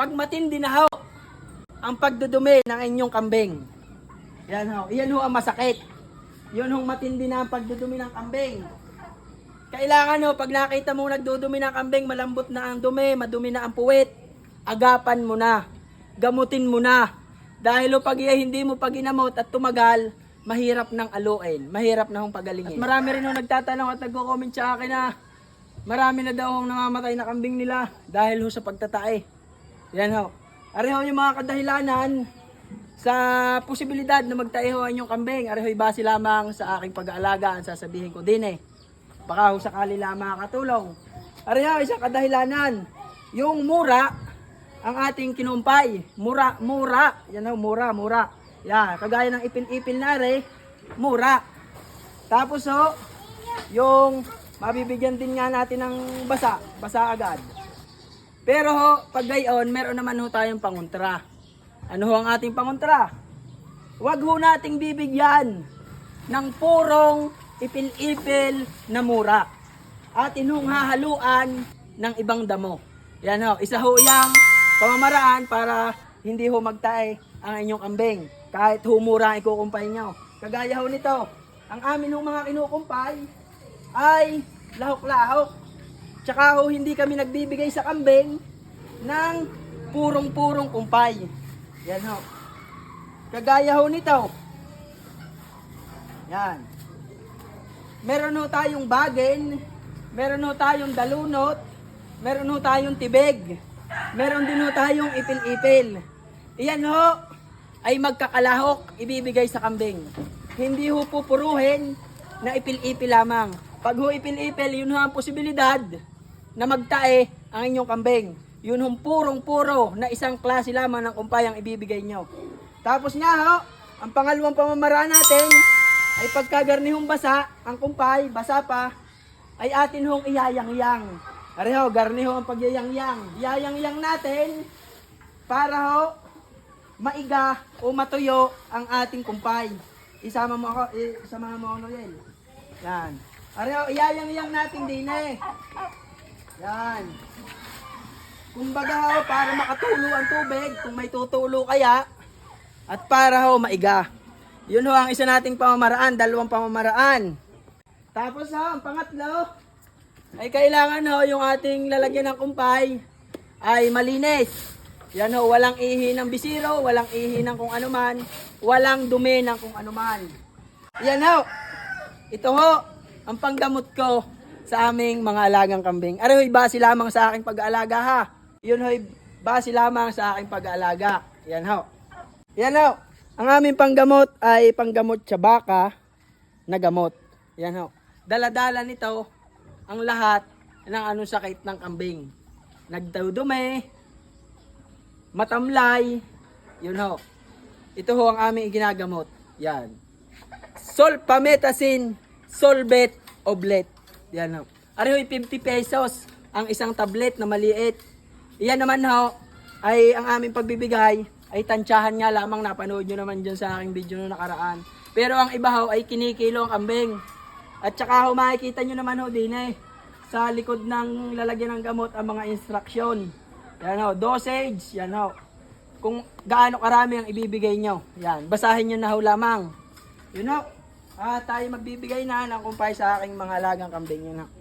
pag matindi na ho, ang pagdudumi ng inyong kambing. Yan ho, yan ho ang masakit. Yun hong matindi na ang pagdudumi ng kambing. Kailangan ho, pag nakita mo nagdudumi ng kambing, malambot na ang dumi, madumi na ang puwit, agapan mo na, gamutin mo na. Dahil ho, pag hindi mo pag ginamot at tumagal, mahirap nang aluin, mahirap na hong pagalingin. At marami rin ho nagtatanong at nagko-comment sa akin na marami na daw hong namamatay na kambing nila dahil ho sa pagtatae. Yan ho. Areho yung mga kadahilanan sa posibilidad na magtae ho ang inyong kambing. Areho'y base lamang sa aking pag-aalaga ang sasabihin ko din eh. Baka ho sakali lang makakatulong. Areho, isang kadahilanan. Yung mura, ang ating kinumpay. Mura, mura. Yan ho, mura, mura. Yan, kagaya ng ipil-ipil na re, mura. Tapos ho, yung mabibigyan din nga natin ng basa, basa agad. Pero ho, pag gayon, meron naman ho tayong pangontra. Ano ho ang ating pangontra? Huwag ho nating bibigyan ng purong ipil-ipil na mura. Atin hong hahaluan ng ibang damo. Yan ho, isa ho yang pamamaraan para hindi ho magtae ang inyong kambing. Kahit humura ang ikukumpay nyo. Kagaya ho nito, ang amin hong mga kinukumpay ay lahok-lahok. Tsaka ho, hindi kami nagbibigay sa kambing ng purong-purong kumpay. Yan ho. Kagaya ho nito. Yan. Meron ho tayong bagin, meron ho tayong dalunot, meron ho tayong tibig, meron din ho tayong ipil-ipil. Iyan ho ay magkakalahok ibibigay sa kambing. Hindi ho pupuruhin na ipil-ipil lamang. Pag ho ipil-ipil, yun ho ang posibilidad na magtae ang inyong kambing. Yun hong purong-puro na isang klase lamang ng kumpay ang ibibigay nyo. Tapos nga ho, ang pangalawang pamamaraan natin ay pagkagarnihong basa, ang kumpay, basa pa, ay atin hong iyayang-yang. Areho, garniho ang pagyayang-yang. Iyayang-yang natin para ho maiga o matuyo ang ating kumpay. Isama mo ako, isama mo ako Noel. Yan. Areho, iyayang-yang natin din eh. Yan. Kumbaga ho, para makatulo ang tubig, kung may tutulo kaya, at para ho maiga. Yun ho ang isa nating pamamaraan, dalawang pamamaraan. Tapos ho, ang pangatlo, ay kailangan ho yung ating lalagyan ng kumpay ay malinis. Yan ho, walang ihi ng bisiro, walang ihi ng kung anuman, walang dumi ng kung anuman. Yan ho, ito ho, ang panggamot ko sa aming mga alagang kambing. Arehoy base lamang sa aking pag-aalaga ha. Yun ho'y base lamang sa aking pag-aalaga. Yan ho. Yan ho. Ang aming panggamot ay panggamot sa baka na gamot. Yan ho. Daladala nito ang lahat ng anong sakit ng kambing. Nagdudumi, matamlay, yun ho. Ito ho ang aming ginagamot. Yan. Sulfametacin Solbet Oblet. Yan ho. Arehoy 50 pesos ang isang tablet na maliit. Iyan naman ho ay ang aming pagbibigay ay tansyahan nga lamang napanood nyo naman dyan sa aking video no nakaraan. Pero ang iba ho ay kinikilo ang kambing. At saka ho makikita nyo naman ho din eh sa likod ng lalagyan ng gamot ang mga instruction. Yan ho, dosage, yan ho. Kung gaano karami ang ibibigay nyo. Yan, basahin nyo na ho lamang. Yun ho. Ah, tayo magbibigay na ng kumpay sa aking mga alagang kambing. Yun ho.